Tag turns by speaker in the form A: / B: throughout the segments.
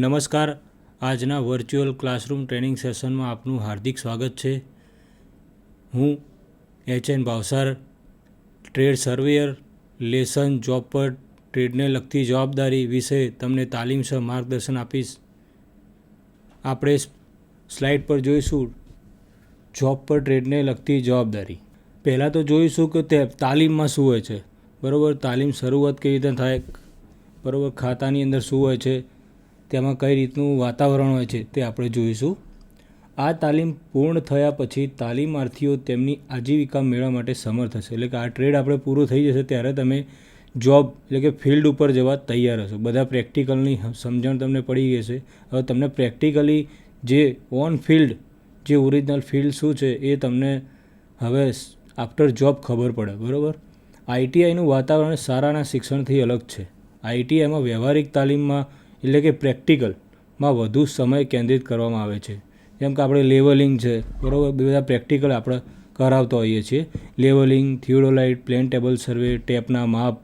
A: નમસ્કાર. આજના virtual classroom training સેશનમાં આપનું હાર્દિક સ્વાગત છે. હું H N Bhavsar trade surveyor lesson job પર ટ્રેડને લગતી જવાબદારી વિશે તમને તાલીમસર માર્ગદર્શન આપીશ. આપણે સ્લાઇડ પર જોઈશું જોબ પર ટ્રેડને લગતી જવાબદારી. પહેલાં તો જોઈશું કે તે તાલીમમાં શું હોય છે. બરાબર, તાલીમ શરૂઆત કેવી રીતે થાય, બરાબર, ખાતાની અંદર શું હોય છે તેમાં કઈ રીતનું વાતાવરણ હોય છે તે આપણે જોઈશું. આ તાલીમ પૂર્ણ થયા પછી તાલીમાર્થીઓ તેમની આજીવિકા મેળવવા માટે સમર્થ હશે. એટલે કે આ ટ્રેડ આપણે પૂરું થઈ જશે ત્યારે તમે જોબ એટલે કે ફિલ્ડ ઉપર જવા તૈયાર હશો. બધા પ્રેક્ટિકલની સમજણ તમને પડી ગઈ છે હવે તમને પ્રેક્ટિકલી જે ઓન ફિલ્ડ, જે ઓરિજિનલ ફિલ્ડ શું છે એ તમને હવે આફ્ટર જોબ ખબર પડે. બરાબર? આઈટીઆઈનું વાતાવરણ સારાના શિક્ષણથી અલગ છે. આઈટીઆઈમાં વ્યવહારિક તાલીમમાં એટલે કે પ્રેક્ટિકલમાં વધુ સમય કેન્દ્રિત કરવામાં આવે છે. જેમ કે આપણે લેવલિંગ છે, બરાબર? બધા પ્રેક્ટિકલ આપણે કરાવતા હોઈએ છીએ. Levelling, theodolite, plane table survey, ટેપના માપ,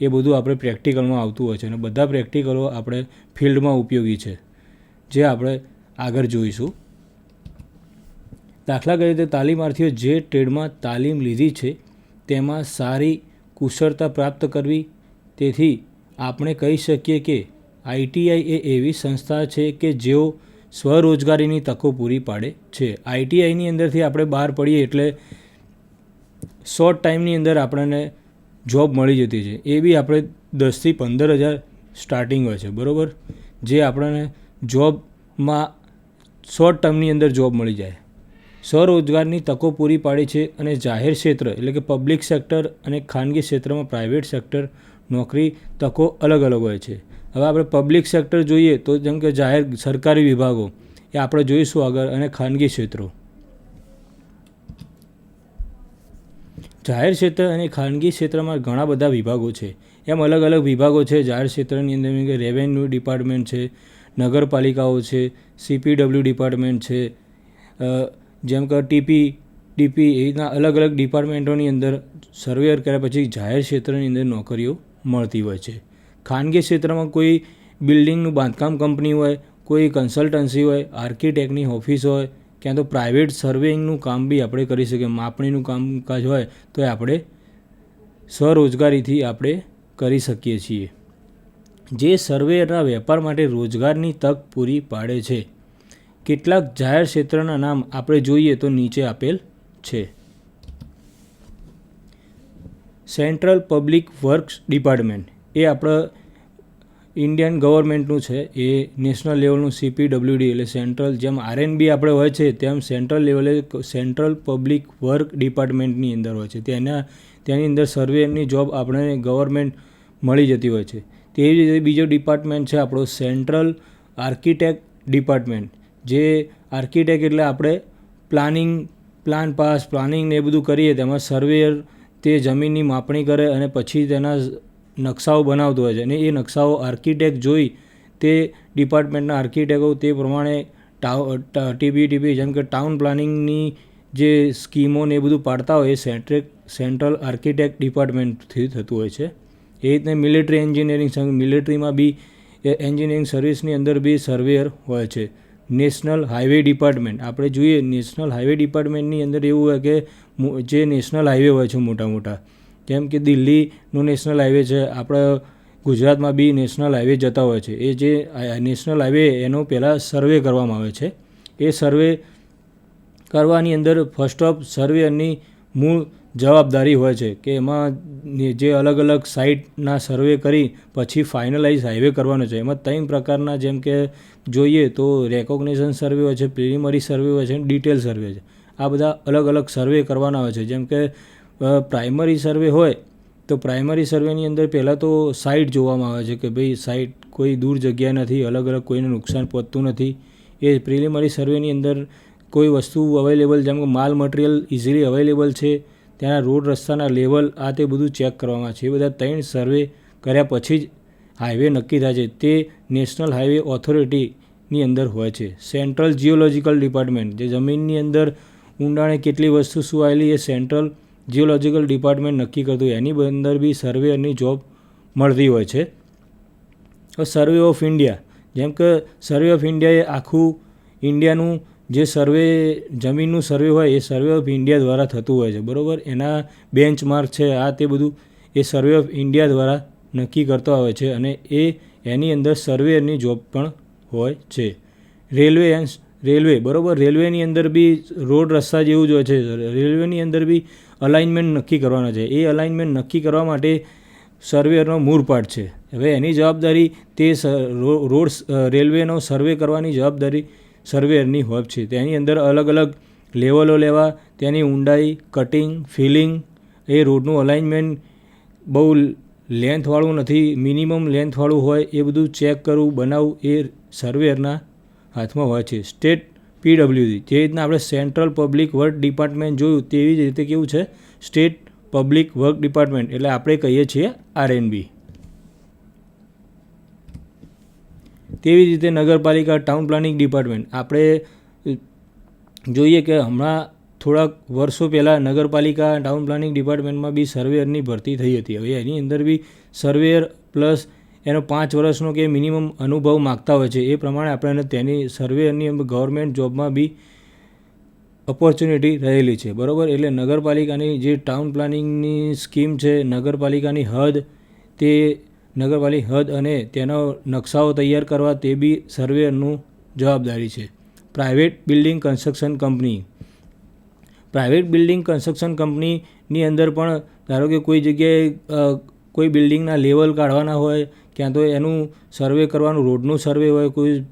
A: એ બધું આપણે પ્રેક્ટિકલમાં આવતું હોય છે અને બધા પ્રેક્ટિકલો આપણે ફિલ્ડમાં ઉપયોગી છે, જે આપણે આગળ જોઈશું. દાખલા તરીકે તાલીમાર્થીઓ જે ટ્રેડમાં તાલીમ લીધી છે, તેમાં સારી કુશળતા પ્રાપ્ત કરવી, તેથી આપણે કહી શકીએ કે આઈટીઆઈ એ એવી સંસ્થા છે કે જેઓ સ્વરોજગારીની તકો પૂરી પાડે છે. આઈટીઆઈની અંદરથી આપણે બહાર પડીએ એટલે શોર્ટ ટાઈમની અંદર આપણને જોબ મળી જતી છે. એ બી આપણે દસથી પંદર હજાર સ્ટાર્ટિંગ હોય છે, બરાબર? જે આપણને જોબમાં શોર્ટ ટર્મની અંદર જોબ મળી જાય. સ્વરોજગારની તકો પૂરી પાડી છે અને જાહેર ક્ષેત્ર એટલે કે પબ્લિક સેક્ટર અને ખાનગી ક્ષેત્રમાં પ્રાઇવેટ સેક્ટર નોકરી તકો અલગ અલગ હોય છે. હવે આપણે પબ્લિક સેક્ટર જોઈએ તો જેમ કે જાહેર સરકારી વિભાગો, એ આપણે જોઈશું આગળ અને ખાનગી ક્ષેત્રો. જાહેર ક્ષેત્ર અને ખાનગી ક્ષેત્રમાં ઘણા બધા વિભાગો છે. એમ અલગ અલગ વિભાગો છે. જાહેર ક્ષેત્રની અંદર કે રેવન્યુ ડિપાર્ટમેન્ટ છે, નગરપાલિકાઓ છે સીપીડબ્લ્યુ ડિપાર્ટમેન્ટ છે જેમ કે ટીપી ડીપી એ રીતના અલગ અલગ ડિપાર્ટમેન્ટોની અંદર સર્વેયર કર્યા પછી જાહેર ક્ષેત્રની અંદર નોકરીઓ મળતી હોય છે. ખાનગી ક્ષેત્રમાં કોઈ બિલ્ડિંગનું બાંધકામ કંપની હોય, કોઈ કન્સલ્ટન્સી હોય, આર્કિટેક્ટની ઓફિસ હોય, ક્યાં તો પ્રાઇવેટ સર્વેઇંગનું કામ બી આપણે કરી શકીએ, માપણીનું કામકાજ હોય, તો એ આપણે સ્વરોજગારીથી આપણે કરી શકીએ છીએ. જે સર્વેના વેપાર માટે રોજગારની તક પૂરી પાડે છે. કેટલાક જાહેર ક્ષેત્રના નામ આપણે જોઈએ તો નીચે આપેલ છે. Central public works department. એ આપણા ઇન્ડિયન ગવર્મેન્ટનું છે. એ નેશનલ લેવલનું સીપીડબ્લ્યુડી એટલે સેન્ટ્રલ જેમ આરએનબી આપણે હોય છે, તેમ સેન્ટ્રલ લેવલે સેન્ટ્રલ પબ્લિક વર્ક ડિપાર્ટમેન્ટની અંદર હોય છે. તેના, તેની અંદર સર્વેની જોબ આપણે ગવર્મેન્ટ મળી જતી હોય છે. તેવી જ રીતે બીજો ડિપાર્ટમેન્ટ છે, આપણો સેન્ટ્રલ આર્કિટેક્ટ ડિપાર્ટમેન્ટ. જે આર્કિટેક્ટ એટલે આપણે પ્લાનિંગ, પ્લાન પાસ, પ્લાનિંગ ને એ બધું કરીએ, તેમાં સર્વેયર તે જમીનની માપણી કરે અને પછી તેના નકશાઓ બનાવતો હોય છે. અને એ નકશાઓ આર્કિટેક્ટ જોઈ તે ડિપાર્ટમેન્ટના આર્કિટેક્ટો તે પ્રમાણે ટાઉ ટીબી ટીબી જેમ કે ટાઉન પ્લાનિંગની જે સ્કીમો ને એ બધું પાડતા હોય એ સેન્ટ્રેક, સેન્ટ્રલ આર્કિટેક્ટ ડિપાર્ટમેન્ટથી થતું હોય છે. એ રીતને મિલિટરી એન્જિનિયરિંગ મિલિટરીમાં બી એન્જિનિયરિંગ સર્વિસની અંદર બી સર્વેયર હોય છે. National highway department. આપણે જોઈએ નેશનલ હાઈવે ડિપાર્ટમેન્ટની અંદર એવું હોય કે જે નેશનલ હાઈવે હોય છે મોટા મોટા. જેમ કે દિલ્હીનો નેશનલ હાઈવે છે, આપણા ગુજરાતમાં બી નેશનલ હાઈવે જતા હોય છે. એ જે નેશનલ હાઈવે એનો પહેલાં સર્વે કરવામાં આવે છે. એ સર્વે કરવાની અંદર ફર્સ્ટ ઓફ સર્વેની મૂળ જવાબદારી હોય છે કે એમાં જે અલગ અલગ સાઇટના સર્વે કરી પછી ફાઇનલાઇઝ હાઈવે કરવાનો છે. એમાં ત્રણ પ્રકારના જેમ કે જોઈએ તો રેકોગ્નેશન સર્વે હોય છે પ્રિલિમરી સર્વે હોય છે ડિટેલ સર્વે છે. આ બધા અલગ અલગ સર્વે કરવાના હોય છે. જેમ કે પ્રાઇમરી સર્વે હોય, તો પ્રાઇમરી સર્વેની અંદર પહેલાં તો સાઇટ જોવામાં આવે છે કે ભાઈ સાઇટ કોઈ દૂર જગ્યા નથી, અલગ અલગ કોઈને નુકસાન પહોંચતું નથી. એ પ્રિલિમરી સર્વેની અંદર કોઈ વસ્તુ અવેલેબલ જેમ કે માલ મટીરિયલ ઇઝીલી અવેલેબલ છે, ત્યાંના રોડ રસ્તાના લેવલ આ તે બધું ચેક કરવામાં છે. એ બધા ત્રણ સર્વે કર્યા પછી જ હાઈવે નક્કી થાય છે. તે નેશનલ હાઈવે ઓથોરિટીની અંદર હોય છે. સેન્ટ્રલ જિયોલોજીકલ ડિપાર્ટમેન્ટ જે જમીનની અંદર ઊંડાણે કેટલી વસ્તુ આવેલી એ સેન્ટ્રલ જીઓલોજીકલ ડિપાર્ટમેન્ટ નક્કી કરતું હોય. એની અંદર બી સર્વેની જોબ મળતી હોય છે. સર્વે ઓફ ઇન્ડિયા જેમ કે સર્વે ઓફ ઇન્ડિયાએ આખું ઇન્ડિયાનું જે સર્વે જમીનનું સર્વે હોય એ સર્વે ઓફ ઇન્ડિયા દ્વારા થતું હોય છે. બરાબર? એના બેન્ચ માર્ક છે, આ તે બધું એ સર્વે ઓફ ઇન્ડિયા દ્વારા નક્કી કરતો આવે છે અને એ એની અંદર સર્વેની જોબ પણ હોય છે. રેલવે એન્ડ રેલવે, બરાબર? રેલવેની અંદર બી રોડ રસ્તા જેવું જ હોય છે. રેલવેની અંદર બી અલાઇનમેન્ટ નક્કી કરવાના છે. એ અલાઇનમેન્ટ નક્કી કરવા માટે સર્વેનો મૂળ પાઠ છે. હવે એની જવાબદારી તે રોડ રેલવેનો સર્વે કરવાની જવાબદારી સર્વેયરની હોય છે. તેની અંદર અલગ અલગ લેવલો લેવા, તેની ઊંડાઈ, કટિંગ, ફિલિંગ, એ રોડનું અલાઇનમેન્ટ બહુ લેન્થવાળું નથી, મિનિમમ લેન્થવાળું હોય એ બધું ચેક કરવું, બનાવવું, એ સર્વેયરના હાથમાં હોય છે. સ્ટેટ પીડબ્લ્યુડી જે રીતના આપણે સેન્ટ્રલ પબ્લિક વર્ક ડિપાર્ટમેન્ટ જોયું તેવી જ રીતે કેવું છે? સ્ટેટ પબ્લિક વર્ક ડિપાર્ટમેન્ટ એટલે આપણે કહીએ છીએ આરએનબી તેવી જ રીતે નગરપાલિકા ટાઉન પ્લાનિંગ ડિપાર્ટમેન્ટ આપણે જોઈએ કે હમણાં થોડાક વર્ષો પહેલાં નગરપાલિકા ટાઉન પ્લાનિંગ ડિપાર્ટમેન્ટમાં બી સર્વેયરની ભરતી થઈ હતી. હવે એની અંદર બી સર્વેયર પ્લસ એનો પાંચ વર્ષનો કે મિનિમમ અનુભવ માગતા હોય છે. એ પ્રમાણે આપણે તેની સર્વેની ગવર્મેન્ટ જોબમાં બી ઓપોર્ચ્યુનિટી રહેલી છે. બરાબર? એટલે નગરપાલિકાની જે ટાઉન પ્લાનિંગની સ્કીમ છે, નગરપાલિકાની હદ, તે નગરપાલિકા હદ અને તેનો નકશાઓ તૈયાર કરવા તે બી સર્વેયરનું જવાબદારી છે. Private building construction company private building construction કંપનીની અંદર પણ ધારો કે કોઈ જગ્યાએ કોઈ બિલ્ડિંગના લેવલ કાઢવાના હોય ક્યાં તો એનું સર્વે કરવાનું, રોડનું સર્વે હોય, કોઈ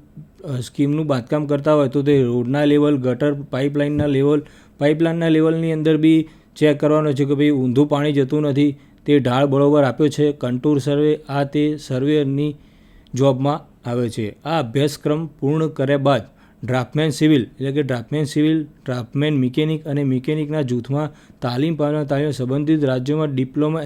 A: સ્કીમનું બાંધકામ કરતા હોય, તો તે રોડના લેવલ ગટર પાઇપલાઇનના લેવલ પાઇપલાઇનના લેવલની અંદર બી ચેક કરવાનું છે કે ભાઈ ઊંધું પાણી જતું નથી. તે ઢાળ બરોબર આપ્યો છે કન્ટુર સર્વે આ તે સર્વેની જોબમાં આવે છે. આ અભ્યાસક્રમ પૂર્ણ કર્યા બાદ ડ્રાફ્ટમેન સિવિલ એટલે કે ડ્રાફ્ટમેન સિવિલ ડ્રાફ્ટમેન મિકેનિક અને મિકેનિકના જૂથમાં તાલીમ પામનાર તાલીમ સંબંધિત રાજ્યોમાં ડિપ્લોમા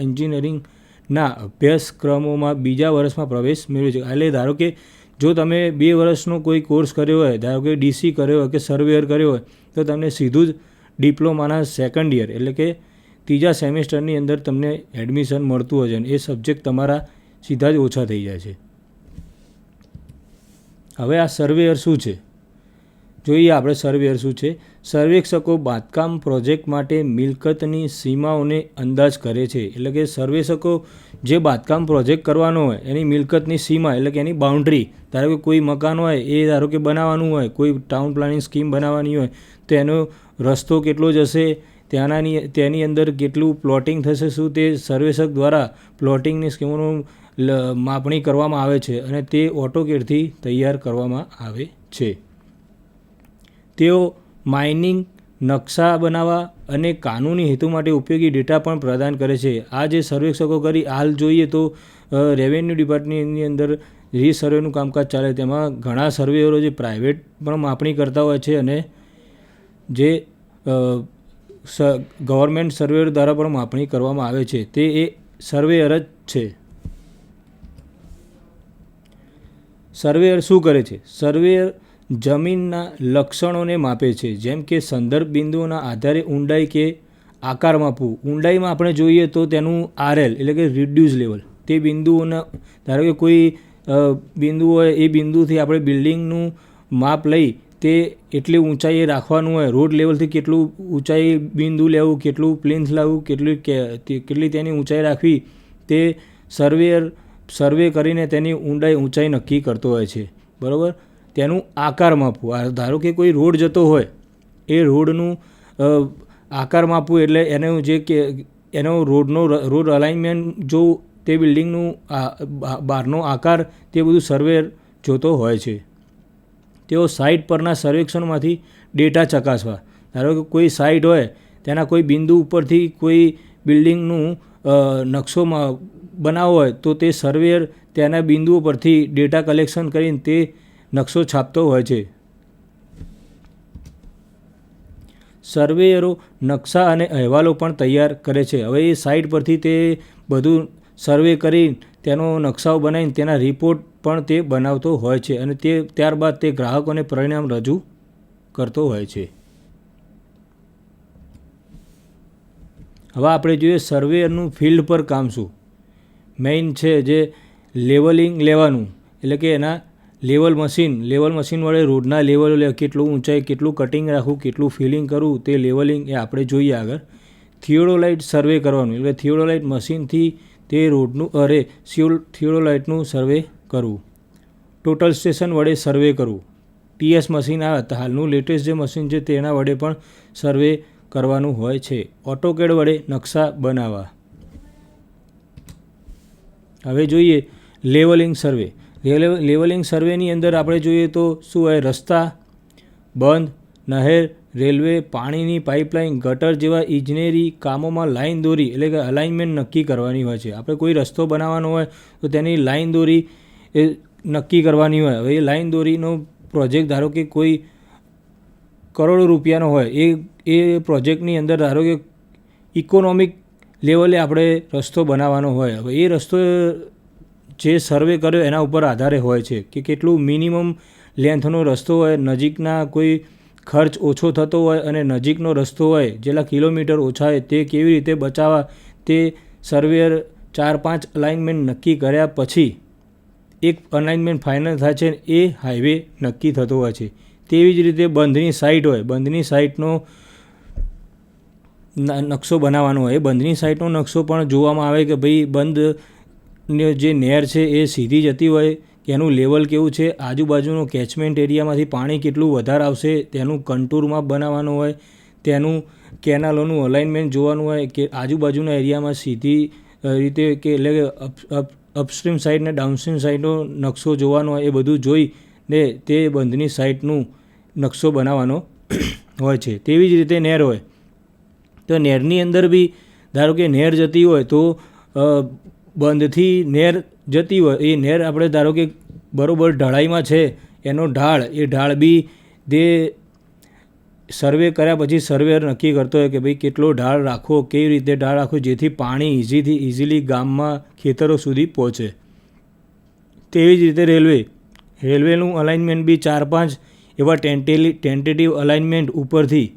A: એન્જિનિયરિંગના અભ્યાસક્રમોમાં બીજા વર્ષમાં પ્રવેશ મેળવે છે. એટલે ધારો કે જો તમે બે વર્ષનો કોઈ કોર્સ કર્યો હોય, ધારો કે ડીસી કર્યો હોય કે સર્વેયર કર્યો હોય, તો તમને સીધું જ ડિપ્લોમાના સેકન્ડ યર એટલે કે ત્રીજા સેમેસ્ટરની અંદર તમને એડમિશન મળતું હોય છે અને એ સબ્જેક્ટ તમારા સીધા જ ઓછા થઈ જાય છે. હવે આ સર્વેયર શું છે? જોઈએ આપણે સર્વેયર શું છે. સર્વેક્ષકો બાંધકામ પ્રોજેક્ટ માટે મિલકતની સીમાઓને અંદાજ કરે છે. એટલે કે સર્વેક્ષકો જે બાંધકામ પ્રોજેક્ટ કરવાનો હોય, એની મિલકતની સીમા, એટલે કે એની બાઉન્ડ્રી ધારો કે કોઈ મકાન હોય, એ ધારો કે બનાવવાનું હોય, કોઈ ટાઉન પ્લાનિંગ સ્કીમ બનાવવાની હોય, તો એનો રસ્તો કેટલો જશે ત્યાંનાની તેની અંદર કેટલું પ્લોટિંગ થશે, શું તે સર્વેક્ષક દ્વારા પ્લોટિંગની સ્કીમોનું માપણી કરવામાં આવે છે અને તે ઓટોકેડથી તૈયાર કરવામાં આવે છે. તેઓ માઇનિંગ, નકશા બનાવવા અને કાનૂની હેતુ માટે ઉપયોગી ડેટા પણ પ્રદાન કરે છે. આ જે સર્વેક્ષકો કરી હાલ જોઈએ તો રેવન્યુ ડિપાર્ટમેન્ટની અંદર જે સર્વેનું કામકાજ ચાલે તેમાં ઘણા સર્વેયરો જે પ્રાઇવેટ પણ માપણી કરતા હોય છે અને જે ગવર્મેન્ટ સર્વેયર દ્વારા પણ માપણી કરવામાં આવે છે. તે એ સર્વેયર જ છે. સર્વેયર શું કરે છે? સર્વેયર જમીનના લક્ષણોને માપે છે. જેમ કે સંદર્ભ બિંદુઓના આધારે ઊંડાઈ કે આકાર માપવું. ઊંડાઈમાં આપણે જોઈએ તો તેનું આરએલ એટલે કે રિડ્યુસ લેવલ તે બિંદુઓના, ધારો કે કોઈ બિંદુ હોય એ બિંદુથી આપણે બિલ્ડિંગનું માપ લઈ તે એટલી ઊંચાઈએ રાખવાનું હોય રોડ લેવલથી કેટલું ઊંચાઈ બિંદુ લેવું, કેટલું પ્લેન્સ લાવવું, કેટલી કેટલી તેની ઊંચાઈ રાખવી, તે સર્વેયર, સર્વે કરીને તેની ઊંડાઈ ઊંચાઈ નક્કી કરતો હોય છે. બરાબર? તેનું આકાર માપવું. ધારો કે કોઈ રોડ જતો હોય, એ રોડનું આકાર માપવું એટલે એનું જે કે, એનો રોડનો, રોડ અલાઇનમેન્ટ જો તે બિલ્ડિંગનું બહારનો આકાર તે બધું સર્વેર જોતો હોય છે. તેઓ સાઇટ પરના સર્વેક્ષણમાંથી ડેટા ચકાસવા. ધારો કે કોઈ સાઇટ હોય, તેના કોઈ બિંદુ ઉપરથી કોઈ બિલ્ડિંગનું નકશોમાં બનાવવો હોય, તો તે સર્વેયર તેના બિંદુઓ પરથી ડેટા કલેક્શન કરીને તે નકશો છાપતો હોય છે. સર્વેયરો નકશા અને અહેવાલો પણ તૈયાર કરે છે. હવે એ સાઇટ પરથી તે બધું સર્વે કરી તેનો નકશાઓ બનાવીને તેના રિપોર્ટ પણ તે બનાવતો હોય છે અને તે ત્યારબાદ તે ગ્રાહકોને પરિણામ રજૂ કરતો હોય છે. હવે આપણે જોઈએ સર્વેયરનું ફિલ્ડ પર કામ શું? મેઇન છે જે લેવલિંગ લેવાનું. એટલે કે એના લેવલ મશીન લેવલ મશીન વડે રોડના લેવલ કેટલું ઊંચાઈ, કેટલું કટિંગ રાખવું, કેટલું ફિલિંગ કરવું, તે લેવલિંગ એ આપણે જોઈએ આગળ. થિયોડોલાઇટ સર્વે કરવાનું, એટલે થિયોડોલાઇટ મશીનથી તે રોડનું, અરે, સિયોલ, થિયોડોલાઇટનું સર્વે કરવું. ટોટલ સ્ટેશન વડે સર્વે કરવું. ટીએસ મશીન આ હતા, હાલનું લેટેસ્ટ જે મશીન છે તેના વડે પણ સર્વે કરવાનું હોય છે. ઓટોકેડ વડે નકશા બનાવવા. હવે જોઈએ લેવલિંગ સર્વે લેવલિંગ સર્વેની અંદર આપણે જોઈએ તો શું હોય? રસ્તા, બંધ, નહેર, રેલવે, પાણીની પાઇપલાઇન, ગટર જેવા ઇજનેરી કામોમાં લાઇન દોરી એટલે કે અલાઇનમેન્ટ નક્કી કરવાની હોય છે. આપણે કોઈ રસ્તો બનાવવાનો હોય તો તેની લાઇન દોરી એ નક્કી કરવાની હોય. હવે એ લાઇન દોરીનો પ્રોજેક્ટ ધારો કે કોઈ કરોડો રૂપિયાનો હોય, એ એ પ્રોજેક્ટની અંદર ધારો કે ઇકોનોમિક લેવલે આપણે રસ્તો બનાવવાનો હોય. હવે એ રસ્તો જે સર્વે કર્યો એના ઉપર આધારે હોય છે કે કેટલું મિનિમમ લેન્થનો રસ્તો હોય, નજીકના કોઈ ખર્ચ ઓછો થતો હોય અને નજીકનો રસ્તો હોય જેટલા કિલોમીટર ઓછા હોય, તે કેવી રીતે બચાવવા, તે સર્વેયર ચાર પાંચ અલાઇનમેન્ટ નક્કી કર્યા પછી એક અલાઇનમેન્ટ ફાઇનલ થાય છે એ હાઈવે નક્કી થતો હોય છે. તેવી જ રીતે બંધની સાઇટ હોય, બંધની સાઇટનો નકશો બનાવવાનો હોય બંધની સાઇટનો નકશો પણ જોવામાં આવે કે ભાઈ બંધ જે નહેર છે એ સીધી જતી હોય કે એનું લેવલ કેવું છે? આજુબાજુનો કેચમેન્ટ એરિયામાંથી પાણી કેટલું વધારે આવશે, તેનું કંટુરમાં બનાવવાનું હોય, તેનું કેનાલોનું અલાઇનમેન્ટ જોવાનું હોય, કે આજુબાજુના એરિયામાં સીધી રીતે કે એટલે કે અપસ્ટ્રીમ સાઇડ ને ડાઉનસ્ટ્રીમ સાઇડનો નકશો જોવાનો હોય, એ બધું જોઈને તે બંધની સાઇટનું નકશો બનાવવાનો હોય છે. તેવી જ રીતે નહેર હોય. તો નહેરની અંદર બી ધારો કે નહેર જતી હોય તો બંધથી નેર જતી હોય, એ નેર આપણે ધારો કે બરાબર ઢળાઈમાં છે, એનો ઢાળ, એ ઢાળ બી જે સર્વે કર્યા પછી સર્વેર નક્કી કરતો હોય કે ભાઈ કેટલો ઢાળ રાખવો, કેવી રીતે ઢાળ રાખવો, જેથી પાણી ઇઝીથી ઇઝીલી ગામમાં ખેતરો સુધી પહોંચે. તેવી જ રીતે રેલવે. રેલવેનું અલાઇનમેન્ટ બી ચાર પાંચ એવા ટેન્ટેલી ટેન્ટેટિવ અલાઇનમેન્ટ ઉપરથી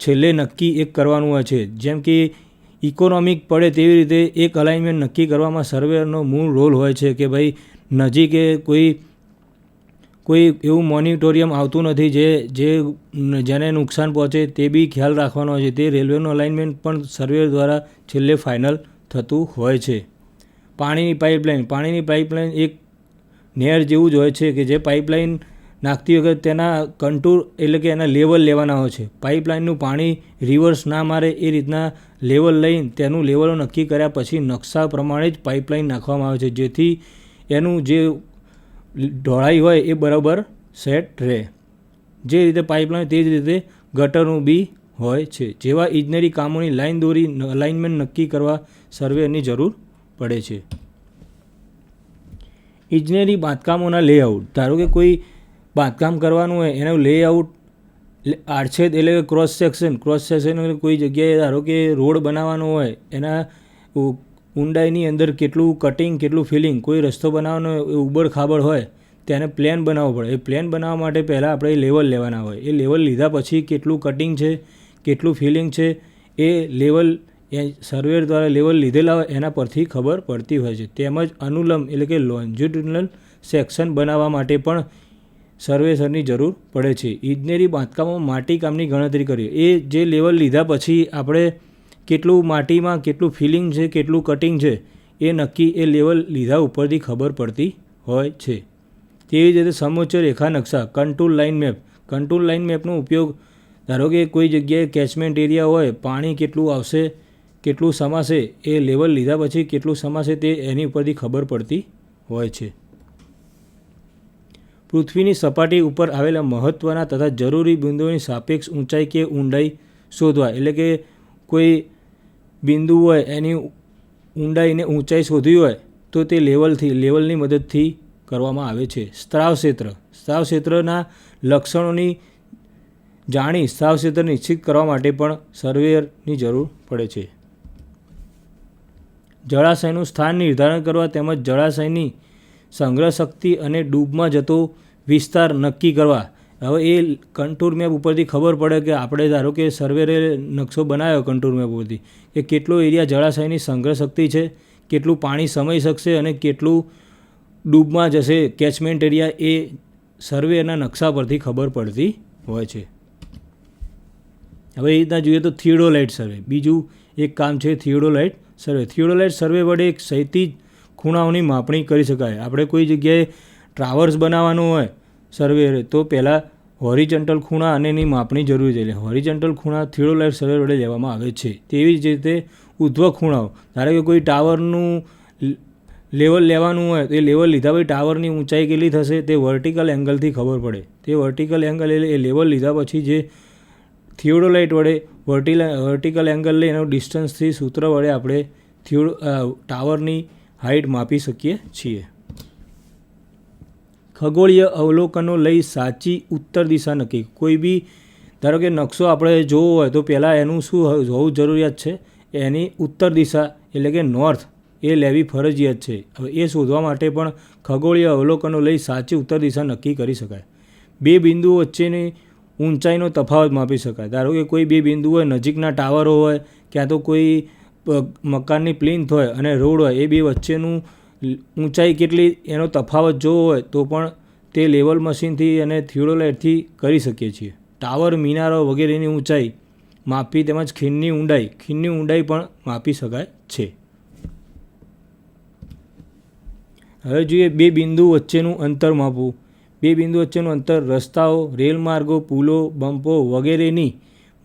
A: છેલ્લે નક્કી એક કરવાનું હોય છે. જેમ કે ઇકોનોમિક પડે તેવી રીતે એક અલાઇનમેન્ટ નક્કી કરવામાં સર્વેનો મૂળ રોલ હોય છે કે ભાઈ નજીકે કોઈ કોઈ એવું મોનિટોરિયમ આવતું નથી જે જે જેને નુકસાન પહોંચે તે બી ખ્યાલ રાખવાનો હોય છે. તે રેલવેનું અલાઇનમેન્ટ પણ સર્વે દ્વારા છેલ્લે ફાઇનલ થતું હોય છે. પાણીની પાઇપલાઇન પાણીની પાઇપલાઇન એક નહેર જેવું જ હોય છે કે જે પાઇપલાઇન નાખતી વખતે તેના કંટુર એટલે કે એના લેવલ લેવાના હોય છે. પાઇપલાઇનનું પાણી રિવર્સ ના મારે એ રીતના લેવલ લઈને તેનું લેવલો નક્કી કર્યા પછી નકશા પ્રમાણે જ પાઇપલાઇન નાખવામાં આવે છે. જેથી એનું જે ઢોળાઈ હોય એ બરાબર સેટ રહે. જે રીતે પાઇપલાઇન તે જ રીતે ગટરનું બી હોય છે. જેવા ઇજનેરી કામોની લાઇન દોરી અલાઇનમેન્ટ નક્કી કરવા સર્વેની જરૂર પડે છે. ઇજનેરી બાંધકામોના લેઆઉટ ધારો કે કોઈ બાંધકામ કરવાનું હોય, એનું લેઆઉટ આડછેદ એટલે કે ક્રોસ સેક્શન ક્રોસ સેક્શન કોઈ જગ્યાએ ધારો કે રોડ બનાવવાનો હોય, એના ઊંડાઈની અંદર કેટલું કટિંગ કેટલું ફિલિંગ કોઈ રસ્તો બનાવવાનો હોય ઉબડ ખાબડ હોય, તેને પ્લેન બનાવવો પડે. એ પ્લેન બનાવવા માટે પહેલાં આપણે લેવલ લેવાના હોય. એ લેવલ લીધા પછી કેટલું કટિંગ છે, કેટલું ફિલિંગ છે, એ લેવલ એ સર્વેર દ્વારા લેવલ લીધેલા હોય, એના પરથી ખબર પડતી હોય છે. તેમજ અનુલમ એટલે કે લોન્જિટ્યુડનલ સેક્શન બનાવવા માટે પણ સર્વેસરની જરૂર પડે છે. ઇજનેરી બાંધકામમાં માટી કામની ગણતરી કરીએ. એ જે લેવલ લીધા પછી આપણે કેટલું માટીમાં કેટલું ફિલિંગ છે, કેટલું કટિંગ છે, એ નક્કી એ લેવલ લીધા ઉપરથી ખબર પડતી હોય છે. તેવી જ રીતે સમોચ્ચ રેખા નકશા control line map control line મેપનો ઉપયોગ, ધારો કે કોઈ જગ્યાએ કેચમેન્ટ એરિયા હોય, પાણી કેટલું આવશે, કેટલું સમાશે, એ લેવલ લીધા પછી કેટલું સમાશે તે એની ઉપરથી ખબર પડતી હોય છે. પૃથ્વીની સપાટી ઉપર આવેલા મહત્ત્વના તથા જરૂરી બિંદુઓની સાપેક્ષ ઊંચાઈ કે ઊંડાઈ શોધવા, એટલે કે કોઈ બિંદુ હોય એની ઊંડાઈને ઊંચાઈ શોધવી હોય, તો તે લેવલથી, લેવલની મદદથી કરવામાં આવે છે. સ્ત્રાવ ક્ષેત્ર. સ્ત્રાવ ક્ષેત્રના લક્ષણોની જાણી સ્ત્રાવ ક્ષેત્ર નિશ્ચિત કરવા માટે પણ સર્વેયરની જરૂર પડે છે. જળાશયનું સ્થાન નિર્ધારણ કરવા તેમજ જળાશયની સંગ્રહ શક્તિ અને ડૂબમાં જતો વિસ્તાર નક્કી કરવા. હવે એ કંટુર મેપ ઉપરથી ખબર પડે કે આપણે ધારો કે સર્વેરે નકશો બનાવ્યો કંટુર મેપ ઉપરથી, કે કેટલો એરિયા જળાશયની સંગ્રહ શક્તિ છે, કેટલું પાણી સમય શકશે અને કેટલું ડૂબમાં જશે કેચમેન્ટ એરિયા એ સર્વેના નકશા પરથી ખબર પડતી હોય છે. હવે એ રીતના જોઈએ તો થિયોડોલાઇટ સર્વે. બીજું એક કામ છે થિયોડોલાઇટ સર્વે. થિયોડોલાઇટ સર્વે વડે એક સહિતિજ ખૂણાઓની માપણી કરી શકાય. આપણે કોઈ જગ્યાએ ટ્રાવર્સ બનાવવાનું હોય, સર્વે તો પહેલાં હોરિજન્ટલ ખૂણા અને એની માપણી જરૂરી છે. એટલે હોરિજન્ટલ ખૂણા થિયોડોલાઇટ સર્વે વડે લેવામાં આવે છે. તેવી જ રીતે ઉધ્વ ખૂણાઓ. ધારો કે કોઈ ટાવરનું લેવલ લેવાનું હોય, તો એ લેવલ લીધા પછી ટાવરની ઊંચાઈ કેટલી થશે તે વર્ટિકલ એંગલથી ખબર પડે. તે વર્ટિકલ એંગલ એટલે એ લેવલ લીધા પછી જે થિયોડોલાઇટ વડે વર્ટિલ, વર્ટિકલ એંગલ લઈ એનો ડિસ્ટન્સથી સૂત્ર વડે આપણે થિયોડો ટાવરની હાઇટ માપી શકીએ છીએ. ખગોળીય અવલોકનો લઈ સાચી ઉત્તર દિશા નક્કી. કોઈ બી, ધારો કે નકશો આપણે જોવો હોય તો પહેલાં એનું શું હોવું જરૂરિયાત છે? એની ઉત્તર દિશા એટલે કે નોર્થ, એ લેવી ફરજિયાત છે. હવે એ શોધવા માટે પણ ખગોળીય અવલોકનો લઈ સાચી ઉત્તર દિશા નક્કી કરી શકાય. બે બિંદુઓ વચ્ચેની ઊંચાઈનો તફાવત માપી શકાય. ધારો કે કોઈ બે બિંદુ હોય નજીકના ટાવરો હોય, ક્યાં તો કોઈ મકાનની પ્લિન્થ હોય અને રોડ હોય, એ બે વચ્ચેનું ઊંચાઈ કેટલી, એનો તફાવત જોવો હોય તો પણ તે લેવલ મશીનથી અને થ્યુડોલાઇટથી કરી શકીએ છીએ. ટાવર, મિનારો વગેરેની ઊંચાઈ માપી તેમજ ખીણની ઊંડાઈ ખીણની ઊંડાઈ પણ માપી શકાય છે. હવે જોઈએ બે બિંદુ વચ્ચેનું અંતર માપવું. બે બિંદુ વચ્ચેનું અંતર રસ્તાઓ, રેલમાર્ગો, પુલો, બમ્પો વગેરેની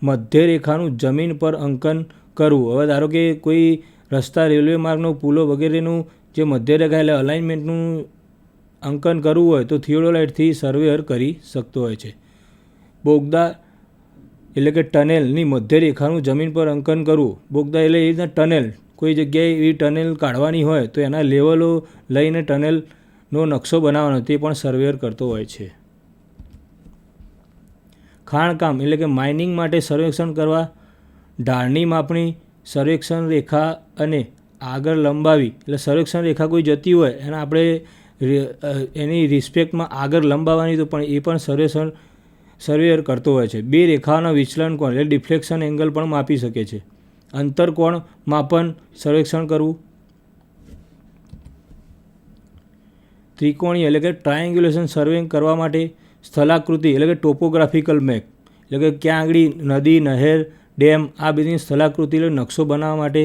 A: મધ્યરેખાનું જમીન પર અંકન કરવું. હવે ધારો કે કોઈ રસ્તા, રેલવે માર્ગનો પુલો વગેરેનું જે મધ્ય એટલે અલાઇનમેન્ટનું અંકન કરવું હોય તો થિયોડોલાઇટથી સર્વેયર કરી શકતો હોય છે. બોગદા એટલે કે ટનેલની મધ્ય રેખાનું જમીન પર અંકન કરવું. બોગદા એટલે એ રીતના ટનેલ. કોઈ જગ્યાએ એવી ટનેલ કાઢવાની હોય તો એના લેવલો લઈને ટનેલનો નકશો બનાવવાનો, તે પણ સર્વેયર કરતો હોય છે. ખાણકામ એટલે કે માઇનિંગ માટે સર્વેક્ષણ કરવા ઢાળની માપણી, સર્વેક્ષણ રેખા અને આગળ લંબાવી. એટલે સર્વેક્ષણ રેખા કોઈ જતી હોય, એને આપણે એની રિસ્પેક્ટમાં આગળ લંબાવવાની તો પણ એ પણ સર્વેક્ષણ સર્વેયર કરતો હોય છે. બે રેખાઓના વિચલન કોણ? એટલે ડિફ્લેક્શન એંગલ પણ માપી શકે છે. અંતર કોણ? માપન, સર્વેક્ષણ કરવું. ત્રિકોણીય એટલે કે ટ્રાયંગ્યુલેશન સર્વેંગ કરવા માટે સ્થલાકૃતિ એટલે કે ટોપોગ્રાફિકલ મેપ એટલે કે ક્યાં આગળ, નદી, નહેર ડેમ આ બધી સ્થલાકૃતિનો નકશો બનાવવા માટે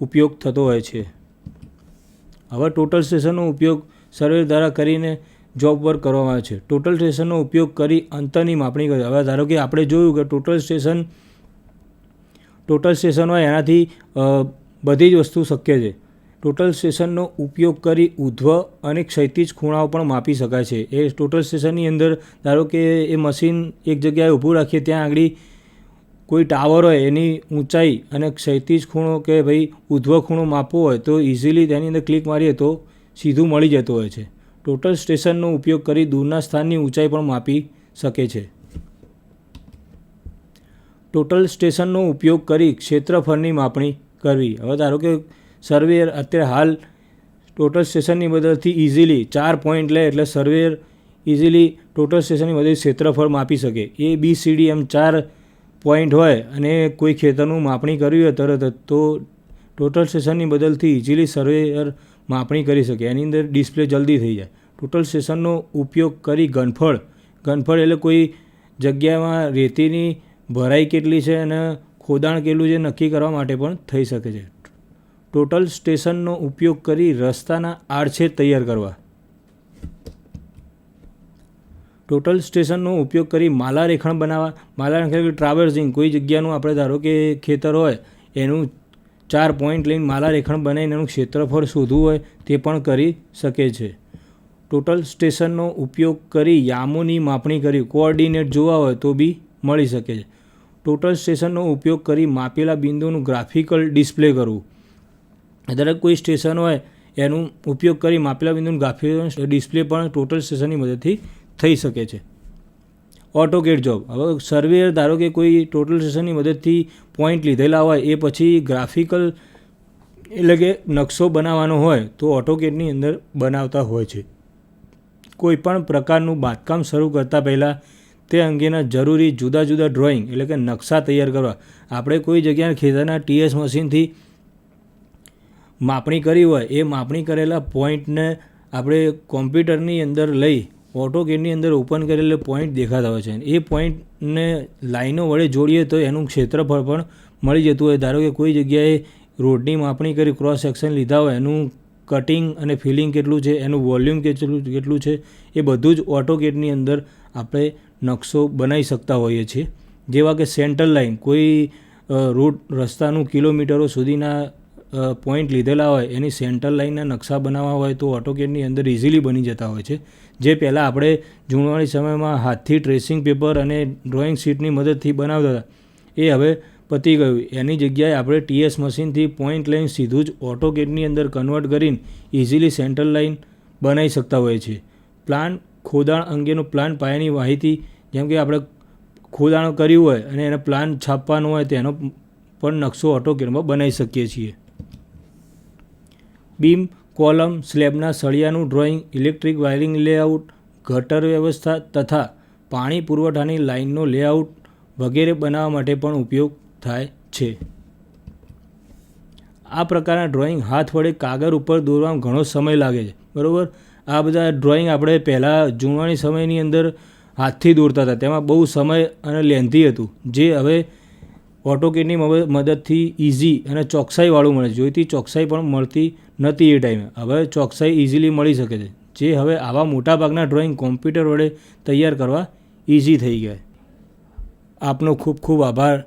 A: ઉપયોગ થતો હોય છે. હવે ટોટલ સ્ટેશનનો ઉપયોગ સર્વે દ્વારા કરીને જોબ વર્ક કરવામાં આવે છે. ટોટલ સ્ટેશનનો ઉપયોગ કરી અંતરની માપણી કરી. હવે ધારો કે આપણે જોયું કે ટોટલ સ્ટેશન ટોટલ સ્ટેશન હોય એનાથી બધી જ વસ્તુ શક્ય છે. ટોટલ સ્ટેશનનો ઉપયોગ કરી ઉધ્વ અને ક્ષૈતિજ ખૂણાઓ પણ માપી શકાય છે. એ ટોટલ સ્ટેશનની અંદર ધારો કે એ મશીન એક જગ્યાએ ઊભું રાખીએ, ત્યાં આગળ કોઈ ટાવર હોય એની ઊંચાઈ અને ક્ષૈતિજ ખૂણો કે ભાઈ ઉધ્વ ખૂણો માપવો હોય તો ઇઝીલી તેની અંદર ક્લિક મારીએ તો સીધું મળી જતું હોય છે. ટોટલ સ્ટેશનનો ઉપયોગ કરી દૂરના સ્થાનની ઊંચાઈ પણ માપી શકે છે. ટોટલ સ્ટેશનનો ઉપયોગ કરી ક્ષેત્રફળની માપણી કરવી. હવે ધારો કે સર્વેયર અત્યારે હાલ ટોટલ સ્ટેશનની મદદથી ઇઝીલી ચાર પોઈન્ટ લે એટલે સર્વેયર ઇઝીલી ટોટલ સ્ટેશનની મદદથી ક્ષેત્રફળ માપી શકે. એ બી સી ડી એમ ચાર પોઈન્ટ હોય અને કોઈ ખેતરનું માપણી કરવી હોય તરત તો ટોટલ સ્ટેશનની બદલથી ઇઝીલી સર્વેયર માપણી કરી શકે. એની અંદર ડિસ્પ્લે જલ્દી થઈ જાય. ટોટલ સ્ટેશનનો ઉપયોગ કરી ગનફળ ગનફળ એટલે કોઈ જગ્યામાં રેતીની ભરાઈ કેટલી છે અને ખોદાણ કેટલું છે નક્કી કરવા માટે પણ થઈ શકે છે. ટોટલ સ્ટેશનનો ઉપયોગ કરી રસ્તાના આડછેદ તૈયાર કરવા. ટોટલ સ્ટેશનનો ઉપયોગ કરી માલા રેખાણ બનાવવા. માલા રેખાણ ટ્રાવેલ્સિંગ કોઈ જગ્યાનું આપણે ધારો કે ખેતર હોય, એનું ચાર પોઈન્ટ લઈને માલા રેખણ બનાવીને એનું ક્ષેત્રફળ શોધવું હોય તે પણ કરી શકે છે. ટોટલ સ્ટેશનનો ઉપયોગ કરી યામોની માપણી કરી. કોઓર્ડિનેટ જોવા હોય તો બી મળી શકે છે. ટોટલ સ્ટેશનનો ઉપયોગ કરી માપેલા બિંદુનું ગ્રાફિકલ ડિસ્પ્લે કરવું. દરેક કોઈ સ્ટેશન હોય, એનું ઉપયોગ કરી માપેલા બિંદુનું ગ્રાફિકલ ડિસ્પ્લે પણ ટોટલ સ્ટેશનની મદદથી થઈ શકે છે. ઓટોકેટ જોબ હવે સર્વેયર ધારો કે કોઈ ટોટલ સ્ટેશનની મદદથી પોઈન્ટ લીધેલા હોય, એ પછી ગ્રાફિકલ એટલે કે નકશો બનાવવાનો હોય, તો ઓટોકેટની અંદર બનાવતા હોય છે. કોઈ પણ પ્રકારનું બાંધકામ શરૂ કરતાં પહેલાં તે અંગેના જરૂરી જુદા જુદા ડ્રોઈંગ એટલે કે નકશા તૈયાર કરવા. આપણે કોઈ જગ્યાએ ખેતરના ટીએસ મશીનથી માપણી કરી હોય, એ માપણી કરેલા પોઈન્ટને આપણે કોમ્પ્યુટરની અંદર લઈ ઓટોકેડની અંદર ઓપન કરેલો પોઈન્ટ દેખાતા હોય છે. એ પોઈન્ટને લાઈનો વડે જોડીએ તો એનું ક્ષેત્રફળ પણ મળી જતું હોય. ધારો કે કોઈ જગ્યાએ રોડની માપણી કરી ક્રોસ સેક્શન લીધા હોય, એનું કટિંગ અને ફિલિંગ કેટલું છે, એનું વોલ્યુમ કેટલું કેટલું છે, એ બધું જ ઓટોકેડની અંદર આપણે નકશો બનાવી શકતા હોઈએ છીએ. જેવા કે સેન્ટ્રલ લાઇન કોઈ રોડ રસ્તાનું કિલોમીટરો સુધીના પોઈન્ટ લીધેલા હોય, એની સેન્ટર લાઇનના નકશા બનાવવા હોય તો ઓટોકેડની અંદર ઇઝીલી બની જતા હોય છે. જે પહેલાં આપણે જૂનવાણી સમયમાં હાથથી ટ્રેસિંગ પેપર અને ડ્રોઈંગ શીટની મદદથી બનાવતા હતા, એ હવે પતી ગયું. એની જગ્યાએ આપણે ટીએસ મશીનથી પોઈન્ટ લઈને સીધું જ ઓટોકેડની અંદર કન્વર્ટ કરીને ઇઝીલી સેન્ટર લાઇન બનાવી શકતા હોઈએ છીએ. પ્લાન ખોદાણ અંગેનો પ્લાન પાયાની માહિતી, જેમ કે આપણે ખોદાણ કર્યું હોય અને એને પ્લાન છાપવાનો હોય તેનો પણ નકશો ઓટોકેડમાં બનાવી શકીએ છીએ. બીમ, કોલમ, સ્લેબના સળિયાનું ડ્રોઈંગ, ઇલેક્ટ્રિક વાયરિંગ લેઆઉટ, ગટર વ્યવસ્થા તથા પાણી પુરવઠાની લાઇનનો લેઆઉટ વગેરે બનાવવા માટે પણ ઉપયોગ થાય છે. આ પ્રકારના ડ્રોઈંગ હાથ વડે કાગળ ઉપર દોરવામાં ઘણો સમય લાગે છે. બરાબર? આ બધા ડ્રોઈંગ આપણે પહેલાં જૂનવાણી સમયની અંદર હાથથી દોરતા હતા. તેમાં બહુ સમય અને લેન્થી હતું. જે હવે ઓટોકેડની મબ- મદદથી ઇઝી અને ચોકસાઈવાળું મળે જોઈતી ચોકસાઈ પણ મળતી નથી એ ટાઈમે. હવે ચોકસાઈ ઇઝીલી મળી શકે છે. જે હવે આવા મોટાભાગના ડ્રોઈંગ કોમ્પ્યુટર વડે તૈયાર કરવા ઇઝી થઈ ગયા આપનો ખૂબ ખૂબ આભાર.